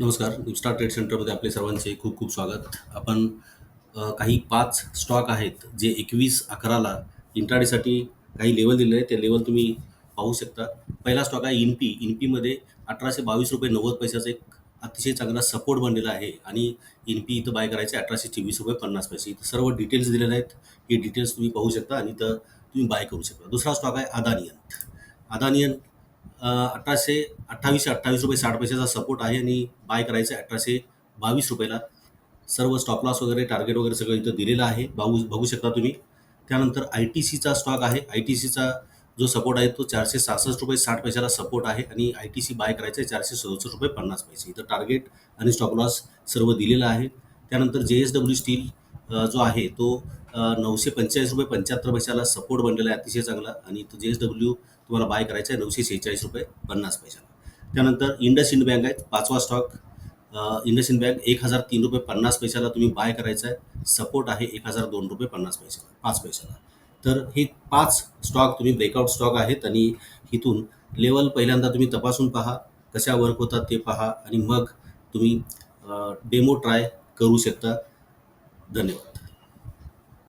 नमस्कार निपस्टार ट्रेड सेंटरमध्ये आपले सर्वांचे खूप खूप स्वागत. आपण काही पाच स्टॉक आहेत जे एकवीस अकराला इंट्राडेसाठी काही लेवल दिले आहे ते लेवल तुम्ही पाहू शकता. पहिला स्टॉक आहे इनपी इनपीमध्ये अठराशे बावीस रुपये नव्वद पैशाचा एक अतिशय चांगला सपोर्ट बनलेला आहे आणि इनपी इथं बाय करायचे अठराशे चोवीस रुपये पन्नास पैसे. इथं सर्व डिटेल्स दिलेले आहेत. हे डिटेल्स तुम्ही पाहू शकता आणि इथं तुम्ही बाय करू शकता. दुसरा स्टॉक आहे अदानियन अदानियन अठराशे अठ्ठावीसशे अठ्ठावीस रुपये साठ पैशाचा सपोर्ट आहे आणि बाय करायचं आहे अठराशे बावीस रुपयाला. सर्व स्टॉप लॉस वगैरे टार्गेट वगैरे सगळं इथं दिलेलं आहे. बघू बघू शकता तुम्ही. त्यानंतर आय टी सीचा स्टॉक आहे. आय टी सीचा जो सपोर्ट आहे तो चारशे सहासष्ट रुपये साठ पैशाला सपोर्ट आहे आणि आय टी सी बाय करायचं आहे चारशे सदुसष्ट रुपये पन्नास पैसे. इथं टार्गेट आणि स्टॉप लॉस सर्व दिलेलं आहे. त्यानंतर जे एस डब्ल्यू स्टील जो आहे तो नऊशे पंचेचाळीस रुपये पंच्याहत्तर पैशाला सपोर्ट बनलेला आहे अतिशय चांगला. आणि तो जे एस डब्ल्यू तुम्हाला बाय करायचा आहे नऊशे शेहेचाळीस रुपये पन्नास पैशाला. त्यानंतर इंडसइंड बँक आहे पाचवा स्टॉक इंडस इंड बँक एक हजार तीन रुपये पन्नास पैशाला तुम्ही बाय करायचा आहे. सपोर्ट आहे एक हजार दोन रुपये पन्नास पैशाला पाच पैशाला. तर हे पाच स्टॉक तुम्ही ब्रेकआउट स्टॉक आहेत आणि इथून लेवल पहिल्यांदा तुम्ही तपासून पहा कशा वर्क होतात ते पहा आणि मग तुम्ही डेमो ट्राय करू शकता. धन्यवाद.